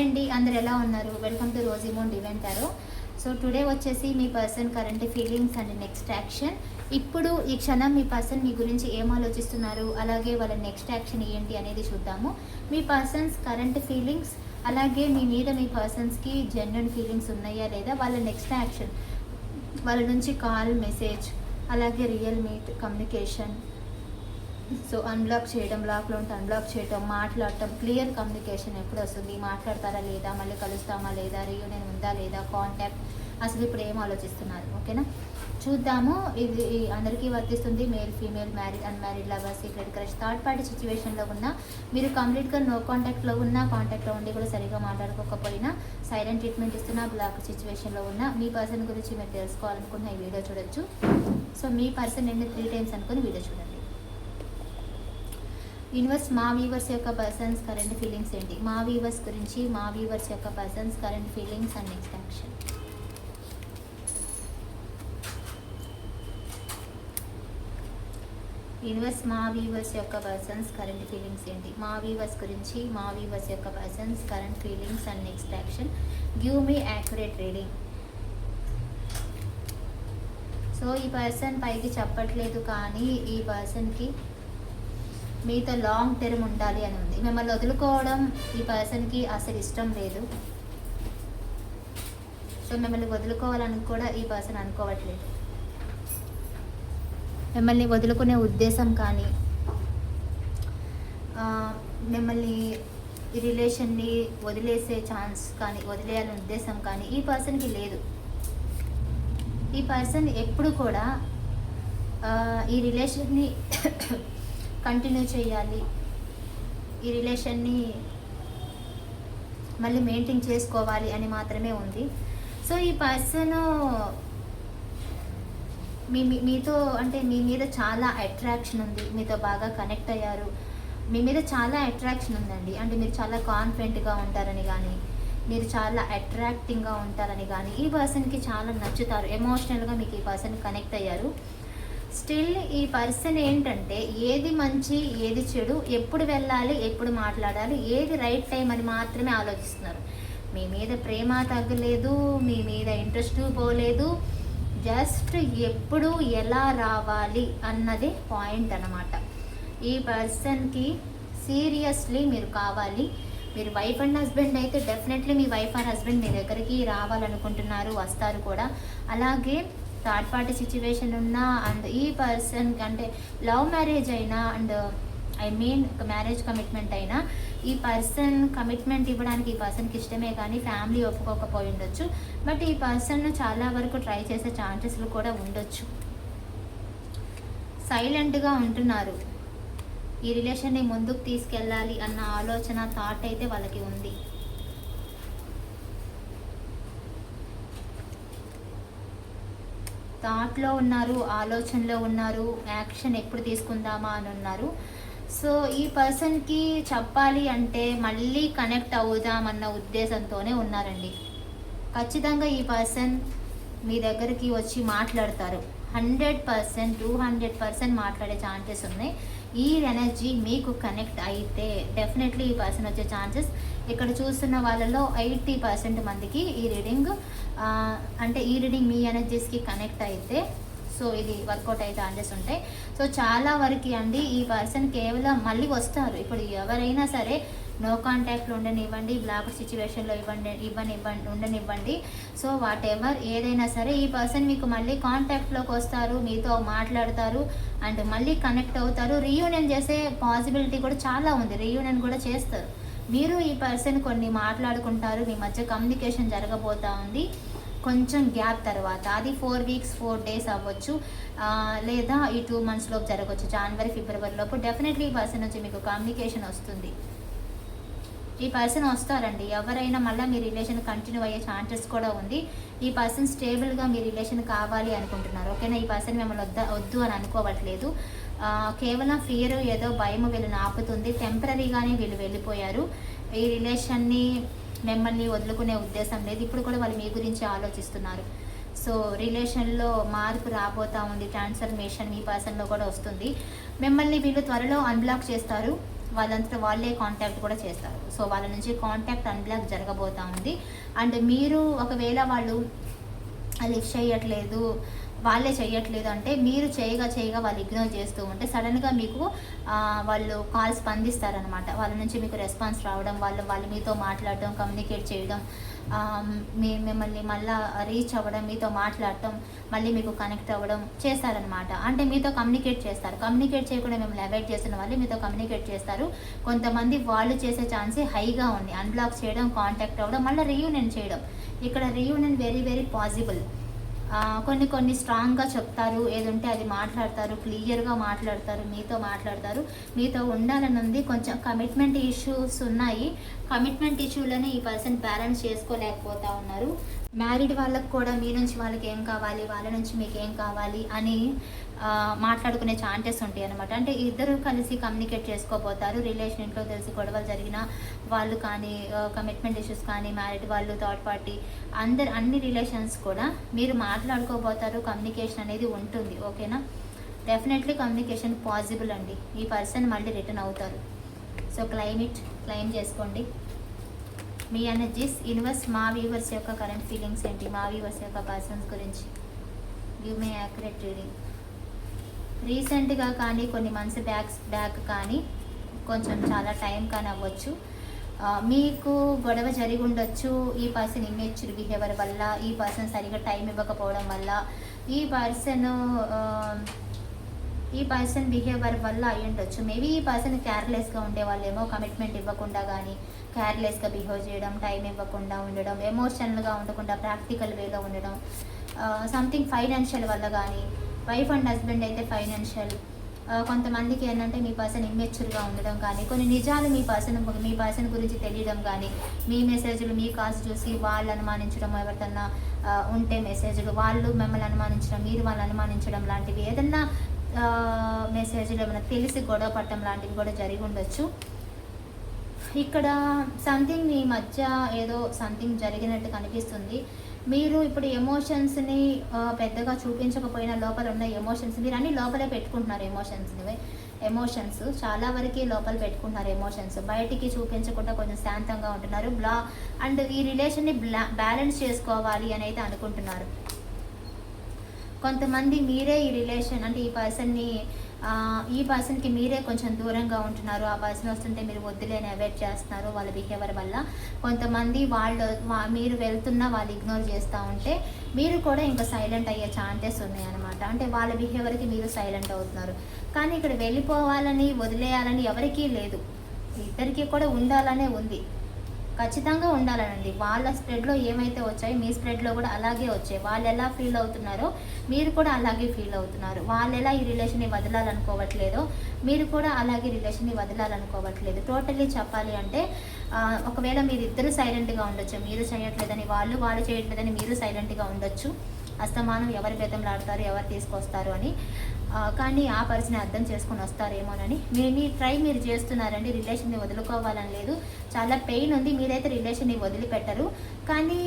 అండి అందరు ఎలా ఉన్నారు? Welcome to Rozimon divine tarot so today వచ్చేసి మీ person current feelings and next action ఇప్పుడు ఈ క్షణం మీ పర్సన్ మీ గురించి ఏం ఆలోచిస్తున్నారు? అలాగే వాళ్ళ నెక్స్ట్ యాక్షన్ ఏంటి అనేది చూద్దాము. మీ పర్సన్స్ కరెంట్ ఫీలింగ్స్ అలాగే మీ మీద మీ పర్సన్స్కి జెన్యున్ ఫీలింగ్స్ ఉన్నాయా లేదా? వాళ్ళ నెక్స్ట్ యాక్షన్ వాళ్ళ నుంచి కాల్ మెసేజ్ అలాగే real meet communication so unblock చేయడం లాక్లో ఉంటే అన్బ్లాక్ చేయడం మాట్లాడటం క్లియర్ కమ్యూనికేషన్ ఎప్పుడు వస్తుంది? మాట్లాడతారా లేదా? మళ్ళీ కలుస్తామా లేదా? రీయూనియన్ ఉందా లేదా? కాంటాక్ట్ అసలు ఇప్పుడు ఏం ఆలోచిస్తున్నారు? ఓకేనా? చూద్దాము. ఇది అందరికీ వర్తిస్తుంది. Male female married unmarried lover secret crush third party సిచ్యువేషన్లో ఉన్నా మీరు కంప్లీట్గా నో కాంటాక్ట్లో ఉన్నా కాంటాక్ట్లో ఉండి కూడా సరిగా మాట్లాడుకోకపోయినా సైలెంట్ ట్రీట్మెంట్ ఇస్తున్నా బ్లాక్ సిచ్యువేషన్లో ఉన్నా మీ పర్సన్ గురించి మీరు తెలుసుకోవాలనుకున్న ఈ వీడియో చూడొచ్చు. సో మీ పర్సన్ నేను త్రీ టైమ్స్ అనుకుని వీడియో చూడండి. యూనివర్స్ మా వీవర్స్ యొక్క పర్సన్స్ కరెంట్ ఫీలింగ్స్ ఏంటి? మా వీవర్స్ గురించి మా వీవర్స్ యొక్క persons current feelings and next action universe మా వీవర్స్ యొక్క పర్సన్స్ కరెంట్ ఫీలింగ్స్ ఏంటి? మా వీవర్స్ గురించి మా వీవర్స్ యొక్క persons current feelings and next action give me accurate reading so ఈ పర్సన్ పైకి చెప్పట్లేదు కానీ ఈ పర్సన్కి మీతో లాంగ్ టర్మ్ ఉండాలి అని ఉంది. మిమ్మల్ని వదులుకోవడం ఈ పర్సన్కి అసలు ఇష్టం లేదు. సో మిమ్మల్ని వదులుకోవాలని కూడా ఈ పర్సన్ అనుకోవట్లేదు. మిమ్మల్ని వదులుకునే ఉద్దేశం కానీ మిమ్మల్ని ఈ రిలేషన్ని వదిలేసే ఛాన్స్ కానీ వదిలేయాలనే ఉద్దేశం కానీ ఈ పర్సన్కి లేదు. ఈ పర్సన్ ఎప్పుడు కూడా ఈ రిలేషన్ని కంటిన్యూ చేయాలి. ఈ రిలేషన్ని మళ్ళీ మెయింటైన్ చేసుకోవాలి అని మాత్రమే ఉంది. సో ఈ పర్సన్ మీ మీతో అంటే మీ మీద చాలా అట్రాక్షన్ ఉంది. మీతో బాగా కనెక్ట్ అయ్యారు. మీ మీద చాలా అట్రాక్షన్ ఉందండి. అంటే మీరు చాలా కాన్ఫిడెంట్గా ఉంటారని కానీ మీరు చాలా అట్రాక్టింగ్గా ఉంటారని కానీ ఈ పర్సన్కి చాలా నచ్చుతారు. ఎమోషనల్గా మీకు ఈ పర్సన్ కనెక్ట్ అయ్యారు. స్టిల్ ఈ పర్సన్ ఏంటంటే ఏది మంచి ఏది చెడు ఎప్పుడు వెళ్ళాలి ఎప్పుడు మాట్లాడాలి ఏది రైట్ టైం అని మాత్రమే ఆలోచిస్తున్నారు. మీ మీద ప్రేమ తగ్గలేదు మీ మీద ఇంట్రెస్ట్ పోలేదు జస్ట్ ఎప్పుడు ఎలా రావాలి అన్నది పాయింట్ అన్నమాట. ఈ పర్సన్కి సీరియస్లీ మీరు కావాలి. మీరు వైఫ్ అండ్ హస్బెండ్ అయితే డెఫినెట్లీ మీ వైఫ్ అండ్ హస్బెండ్ మీ దగ్గరికి రావాలనుకుంటున్నారు వస్తారు కూడా. అలాగే థర్డ్ పార్టీ సిచ్యువేషన్ ఉన్నా అండ్ ఈ పర్సన్ అంటే లవ్ మ్యారేజ్ అయినా and I mean marriage commitment అయినా ఈ పర్సన్ కమిట్మెంట్ ఇవ్వడానికి ఈ పర్సన్కి ఇష్టమే కానీ ఫ్యామిలీ ఒప్పుకోకపోయి ఉండొచ్చు. బట్ ఈ పర్సన్ చాలా వరకు ట్రై చేసే ఛాన్సెస్లు కూడా ఉండొచ్చు. సైలెంట్గా ఉంటున్నారు. ఈ రిలేషన్ని ముందుకు తీసుకెళ్ళాలి అన్న ఆలోచన థాట్ అయితే వాళ్ళకి ఉంది. థాట్లో ఉన్నారు ఆలోచనలో ఉన్నారు యాక్షన్ ఎప్పుడు తీసుకుందామా అని ఉన్నారు. సో ఈ పర్సన్కి చెప్పాలి అంటే మళ్ళీ కనెక్ట్ అవుదామన్న ఉద్దేశంతోనే ఉన్నారండి. ఖచ్చితంగా ఈ పర్సన్ మీ దగ్గరికి వచ్చి మాట్లాడతారు. Hundred percent two hundred percent మాట్లాడే ఛాన్సెస్ ఉన్నాయి. ఈ ఎనర్జీ మీకు కనెక్ట్ అయితే డెఫినెట్లీ ఈ పర్సన్ వచ్చే ఛాన్సెస్. ఇక్కడ చూస్తున్న వాళ్ళలో ఎయిటీ పర్సెంట్ మందికి ఈ రీడింగ్ అంటే ఈ రీడింగ్ మీ ఎనర్జీస్కి కనెక్ట్ అయితే సో ఇది వర్కౌట్ అయ్యే ఛాన్సెస్ ఉంటాయి. సో చాలా వరకు అండి ఈ పర్సన్ కేవలం మళ్ళీ వస్తారు. ఇప్పుడు ఎవరైనా సరే నో కాంటాక్ట్లో ఉండనివ్వండి బ్లాక్ సిచ్యువేషన్లో ఇవ్వండి ఇవ్వని ఇవ్వండి ఉండనివ్వండి. సో వాట్ ఎవర్ ఏదైనా సరే ఈ పర్సన్ మీకు మళ్ళీ కాంటాక్ట్లోకి వస్తారు మీతో మాట్లాడతారు అండ్ మళ్ళీ కనెక్ట్ అవుతారు. రీయూనియన్ చేసే పాసిబిలిటీ కూడా చాలా ఉంది. రీయూనియన్ కూడా చేస్తారు. మీరు ఈ పర్సన్ కొన్ని మాట్లాడుకుంటారు మీ మధ్య కమ్యూనికేషన్ జరగబోతా ఉంది. కొంచెం గ్యాప్ తర్వాత అది ఫోర్ వీక్స్ ఫోర్ డేస్ అవ్వచ్చు. లేదా ఈ టూ మంత్స్లోపు జరగవచ్చు. జనవరి ఫిబ్రవరిలోపు డెఫినెట్లీ ఈ పర్సన్ నుంచి మీకు కమ్యూనికేషన్ వస్తుంది. ఈ పర్సన్ వస్తారండి. ఎవరైనా మళ్ళీ మీ రిలేషన్ కంటిన్యూ అయ్యే ఛాన్సెస్ కూడా ఉంది. ఈ పర్సన్ స్టేబుల్గా మీ రిలేషన్ కావాలి అనుకుంటున్నారు. ఓకేనా? ఈ పర్సన్ మిమ్మల్ని వద్ద వద్దు అని అనుకోవట్లేదు. కేవలం ఫియర్ ఏదో భయం వీళ్ళని ఆపుతుంది. టెంపరీగానే వీళ్ళు వెళ్ళిపోయారు. ఈ రిలేషన్ని మిమ్మల్ని వదులుకునే ఉద్దేశం లేదు. ఇప్పుడు కూడా వాళ్ళు మీ గురించి ఆలోచిస్తున్నారు. సో రిలేషన్లో మార్పు రాబోతా ఉంది. ట్రాన్స్ఫర్మేషన్ మీ పర్సన్లో కూడా వస్తుంది. మిమ్మల్ని వీళ్ళు త్వరలో అన్బ్లాక్ చేస్తారు. వాళ్ళంతా వాళ్ళే కాంటాక్ట్ కూడా చేస్తారు. సో వాళ్ళ నుంచి కాంటాక్ట్ అన్బ్లాక్ జరగబోతా ఉంది. అండ్ మీరు ఒకవేళ వాళ్ళు లిఫ్ట్ చేయట్లేదు వాళ్ళే చేయట్లేదు అంటే మీరు చేయగా చేయగా వాళ్ళు ఇగ్నోర్ చేస్తూ ఉంటే సడన్గా మీకు వాళ్ళు కాల్ స్పందిస్తారనమాట వాళ్ళ నుంచి మీకు రెస్పాన్స్ రావడం వాళ్ళు వాళ్ళు మీతో మాట్లాడడం కమ్యూనికేట్ చేయడం మీ మిమ్మల్ని మళ్ళీ రీచ్ అవ్వడం మీతో మాట్లాడటం మళ్ళీ మీకు కనెక్ట్ అవ్వడం చేస్తారనమాట అంటే మీతో కమ్యూనికేట్ చేస్తారు. కమ్యూనికేట్ చేయకుండా మిమ్మల్ని అవాయిడ్ చేస్తున్న వాళ్ళు మీతో కమ్యూనికేట్ చేస్తారు. కొంతమంది వాళ్ళు చేసే ఛాన్సే హైగా ఉంది. అన్బ్లాక్ చేయడం కాంటాక్ట్ అవ్వడం మళ్ళీ రీయూనియన్ చేయడం. ఇక్కడ రీయూనియన్ వెరీ వెరీ పాసిబుల్ కొన్ని కొన్ని స్ట్రాంగ్గా చెప్తారు ఏదుంటే అది మాట్లాడతారు క్లియర్గా మాట్లాడతారు మీతో మాట్లాడతారు మీతో ఉండాలని ఉంది కొంచెం కమిట్మెంట్ ఇష్యూస్ ఉన్నాయి. కమిట్మెంట్ ఇష్యూలని ఈ పర్సన్ బ్యాలెన్స్ చేసుకోలేకపోతా ఉన్నారు. మ్యారీడ్ వాళ్ళకు కూడా మీ నుంచి వాళ్ళకి ఏం కావాలి వాళ్ళ నుంచి మీకు ఏం కావాలి అని మాట్లాడుకునే ఛాన్సెస్ ఉంటాయి అనమాట అంటే ఇద్దరు కలిసి కమ్యూనికేట్ చేసుకోపోతారు రిలేషన్ ఇంట్లో తెలిసి గొడవలు జరిగిన వాళ్ళు కానీ కమిట్మెంట్ ఇష్యూస్ కానీ మ్యారీడ్ వాళ్ళు థర్డ్ పార్టీ అందరు అన్ని రిలేషన్స్ కూడా మీరు మాట్లాడుకోబోతారు. కమ్యూనికేషన్ అనేది ఉంటుంది. ఓకేనా? డెఫినెట్లీ కమ్యూనికేషన్ పాసిబుల్ అండి. ఈ పర్సన్ మళ్ళీ రిటర్న్ అవుతారు. సో క్లైమేట్ క్లైమ్ చేసుకోండి. మీ ఎనర్జీస్ యూనివర్స్ మా వ్యూవర్స్ యొక్క కరెంట్ ఫీలింగ్స్ ఏంటి? మా వ్యూవర్స్ యొక్క పర్సన్స్ గురించి. గివ్ మీ యాక్యురేట్ రీడింగ్ రీసెంట్గా కానీ కొన్ని మంత్స్ బ్యాక్స్ బ్యాక్ కానీ కొంచెం చాలా టైం కానీ అవ్వచ్చు మీకు గొడవ జరిగి ఉండొచ్చు. ఈ పర్సన్ ఇమ్మెచ్యూర్ బిహేవియర్ వల్ల ఈ పర్సన్ సరిగా టైం ఇవ్వకపోవడం వల్ల ఈ పర్సన్ ఈ పర్సన్ బిహేవియర్ వల్ల అయి ఉండొచ్చు. మేబీ ఈ పర్సన్ కేర్లెస్గా ఉండే వాళ్ళేమో కమిట్మెంట్ ఇవ్వకుండా కానీ కేర్లెస్గా బిహేవ్ చేయడం టైం ఇవ్వకుండా ఉండడం ఎమోషనల్గా ఉండకుండా ప్రాక్టికల్ వేలో ఉండడం సంథింగ్ ఫైనాన్షియల్ వల్ల కానీ వైఫ్ అండ్ హస్బెండ్ అయితే ఫైనాన్షియల్ కొంతమందికి ఏంటంటే మీ పర్సన్ ఇమ్మెచ్యూర్గా ఉండడం కానీ కొన్ని నిజాలు మీ పర్సన్ మీ పర్సన్ గురించి తెలియడం కానీ మీ మెసేజ్లు మీ కాల్స్ చూసి వాళ్ళు అనుమానించడం ఎవరికన్నా ఉంటే మెసేజ్లు వాళ్ళు మిమ్మల్ని అనుమానించడం మీరు వాళ్ళు అనుమానించడం లాంటివి ఏదన్నా మెసేజ్లు ఏమైనా తెలిసి గొడవ పట్టడం లాంటివి కూడా జరిగి ఉండొచ్చు. ఇక్కడ సంథింగ్ ఈ మధ్య ఏదో సంథింగ్ జరిగినట్టు కనిపిస్తుంది. మీరు ఇప్పుడు ఎమోషన్స్ని పెద్దగా చూపించకపోయినా లోపల ఉన్న ఎమోషన్స్ మీరు అన్ని లోపలే పెట్టుకుంటున్నారు ఎమోషన్స్ని ఎమోషన్స్ చాలా వరకు లోపల పెట్టుకుంటున్నారు ఎమోషన్స్ బయటికి చూపించకుండా కొంచెం శాంతంగా ఉంటున్నారు. బ్లా అండ్ ఈ రిలేషన్ని బ్లా బ్యాలెన్స్ చేసుకోవాలి అని అయితే అనుకుంటున్నారు. కొంతమంది మీరే ఈ రిలేషన్ అంటే ఈ పర్సన్ని ఈ పర్సన్కి మీరే కొంచెం దూరంగా ఉంటున్నారు. ఆ పర్సన్ వస్తుంటే మీరు వద్దులేని అవాయిడ్ చేస్తున్నారు వాళ్ళ బిహేవియర్ వల్ల. కొంతమంది వాళ్ళు మీరు వెళ్తున్నా వాళ్ళు ఇగ్నోర్ చేస్తూ ఉంటే మీరు కూడా ఇంకా సైలెంట్ అయ్యే ఛాన్సెస్ ఉన్నాయి అనమాట అంటే వాళ్ళ బిహేవియర్కి మీరు సైలెంట్ అవుతున్నారు. కానీ ఇక్కడ వెళ్ళిపోవాలని వదిలేయాలని ఎవరికీ లేదు. ఇద్దరికీ కూడా ఉండాలనే ఉంది. ఖచ్చితంగా ఉండాలనండి. వాళ్ళ స్ప్రెడ్లో ఏమైతే వచ్చాయో మీ స్ప్రెడ్లో కూడా అలాగే వచ్చాయి. వాళ్ళు ఎలా ఫీల్ అవుతున్నారో మీరు కూడా అలాగే ఫీల్ అవుతున్నారు. వాళ్ళు ఎలా ఈ రిలేషన్ని వదలాలనుకోవట్లేదో మీరు కూడా అలాగే రిలేషన్ని వదలాలనుకోవట్లేదు. టోటల్లీ చెప్పాలి అంటే ఒకవేళ మీరు ఇద్దరు సైలెంట్గా ఉండొచ్చు. మీరు చేయట్లేదని వాళ్ళు వాళ్ళు చేయట్లేదని మీరు సైలెంట్గా ఉండొచ్చు. అస్తమానం ఎవరు బెతంలాడతారు ఎవరు తీసుకొస్తారు అని. కానీ ఆ పరిస్థితిని అర్థం చేసుకొని వస్తారేమోనని. మీరు మీ ట్రై మీరు చేస్తున్నారండి రిలేషన్ని వదులుకోవాలని లేదు. చాలా పెయిన్ ఉంది మీరైతే రిలేషన్ని వదిలిపెట్టరు. కానీ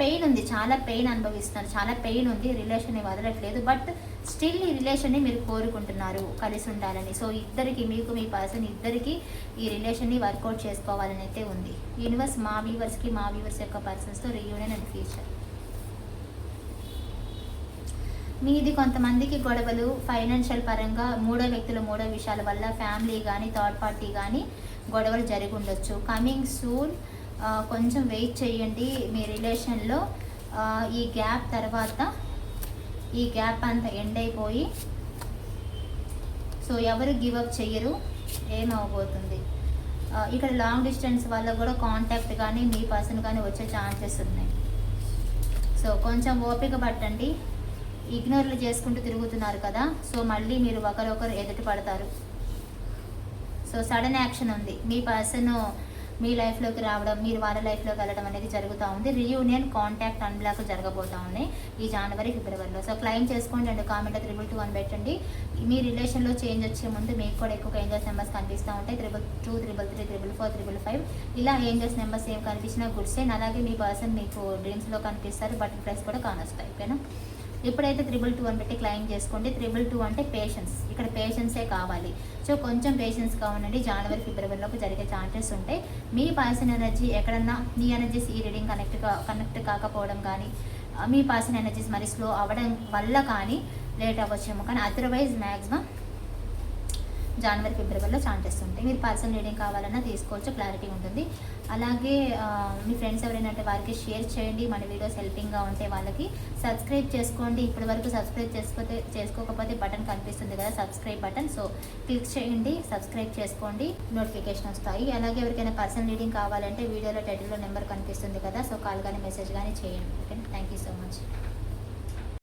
పెయిన్ ఉంది చాలా పెయిన్ అనుభవిస్తున్నారు. చాలా పెయిన్ ఉంది రిలేషన్ని వదలట్లేదు. బట్ స్టిల్ ఈ రిలేషన్ని మీరు కోరుకుంటున్నారు కలిసి ఉండాలని. సో ఇద్దరికి మీకు మీ పర్సన్ ఇద్దరికి ఈ రిలేషన్ని వర్కౌట్ చేసుకోవాలని అయితే ఉంది. యూనివర్స్ మా వ్యూవర్స్కి మా వ్యూవర్స్ యొక్క పర్సన్స్తో రీయూనియన్ అండ్ ఫ్యూచర్ మీది కొంతమందికి గొడవలు ఫైనాన్షియల్ పరంగా మూడో వ్యక్తుల మూడో విషయాల వల్ల ఫ్యామిలీ కానీ థర్డ్ పార్టీ కానీ గొడవలు జరిగి ఉండొచ్చు. కమింగ్ సూన్ కొంచెం వెయిట్ చేయండి మీ రిలేషన్లో. ఈ గ్యాప్ తర్వాత ఈ గ్యాప్ అంతా ఎండ్ అయిపోయి సో ఎవరు గివ్ అప్ చేయరు ఏమవబోతుంది ఇక్కడ లాంగ్ డిస్టెన్స్ వల్ల కూడా కాంటాక్ట్ కానీ మీ పర్సన్ కానీ వచ్చే ఛాన్సెస్ ఉన్నాయి. సో కొంచెం ఓపిక పట్టండి. ఇగ్నోర్లు చేసుకుంటూ తిరుగుతున్నారు కదా సో మళ్ళీ మీరు ఒకరొకరు ఎదుటి పడతారు. సో సడన్ యాక్షన్ ఉంది. మీ పర్సన్ మీ లైఫ్లోకి రావడం మీరు వాళ్ళ లైఫ్లోకి వెళ్ళడం అనేది జరుగుతూ ఉంది. రీయూనియన్ కాంటాక్ట్ అన్బ్లాక్ జరగబోతూ ఉన్నాయి ఈ జనవరి ఫిబ్రవరిలో. సో క్లైమ్ చేసుకోండి అండ్ కామెంట్ త్రిబుల్ టూ అని పెట్టండి. మీ రిలేషన్లో చేంజ్ వచ్చే ముందు మీకు కూడా ఎక్కువ ఏంజల్స్ నెంబర్స్ కనిపిస్తూ ఉంటాయి. Triple two triple three triple four triple five. ఇలా ఏంజల్స్ నెంబర్స్ ఏం కనిపించినా గుడ్ సైన్ అలాగే మీ పర్సన్ మీకు డ్రీమ్స్లో కనిపిస్తారు బటర్ఫ్లైస్ కూడా కానొస్తాయి. ఓకేనా? ఇప్పుడైతే త్రిబుల్ టూ అని పెట్టి క్లైమ్ చేసుకోండి త్రిబుల్ టూ అంటే పేషెన్స్ ఇక్కడ పేషెన్సే కావాలి. సో కొంచెం పేషెన్స్గా ఉండండి. జనవరి ఫిబ్రవరిలోకి జరిగే ఛాన్సెస్ ఉంటాయి. మీ పర్సన్ ఎనర్జీ ఎక్కడన్నా మీ ఎనర్జీస్ ఈ రీడింగ్ కనెక్ట్ కనెక్ట్ కాకపోవడం కానీ మీ పర్సన్ ఎనర్జీస్ మరి స్లో అవ్వడం వల్ల కానీ లేట్ అవ్వచ్చేమో కానీ అదర్వైజ్ మ్యాక్సిమం జనవరి ఫిబ్రవరిలో ఛాన్సెస్ ఉంటాయి మీరు పర్సనల్ రీడింగ్ కావాలన్నా తీసుకోవచ్చు క్లారిటీ ఉంటుంది. అలాగే మీ ఫ్రెండ్స్ ఎవరైనా వారికి షేర్ చేయండి మన వీడియోస్ హెల్పింగ్గా ఉంటే వాళ్ళకి సబ్స్క్రైబ్ చేసుకోండి. ఇప్పటి వరకు సబ్స్క్రైబ్ చేసుకోతే చేసుకోకపోతే బటన్ కనిపిస్తుంది కదా సబ్స్క్రైబ్ బటన్ సో క్లిక్ చేయండి సబ్స్క్రైబ్ చేసుకోండి నోటిఫికేషన్ వస్తాయి. అలాగే ఎవరికైనా పర్సనల్ రీడింగ్ కావాలంటే వీడియోలో టైటిల్లో నెంబర్ కనిపిస్తుంది కదా సో కాల్ కానీ మెసేజ్ కానీ చేయండి. Okay thank you so much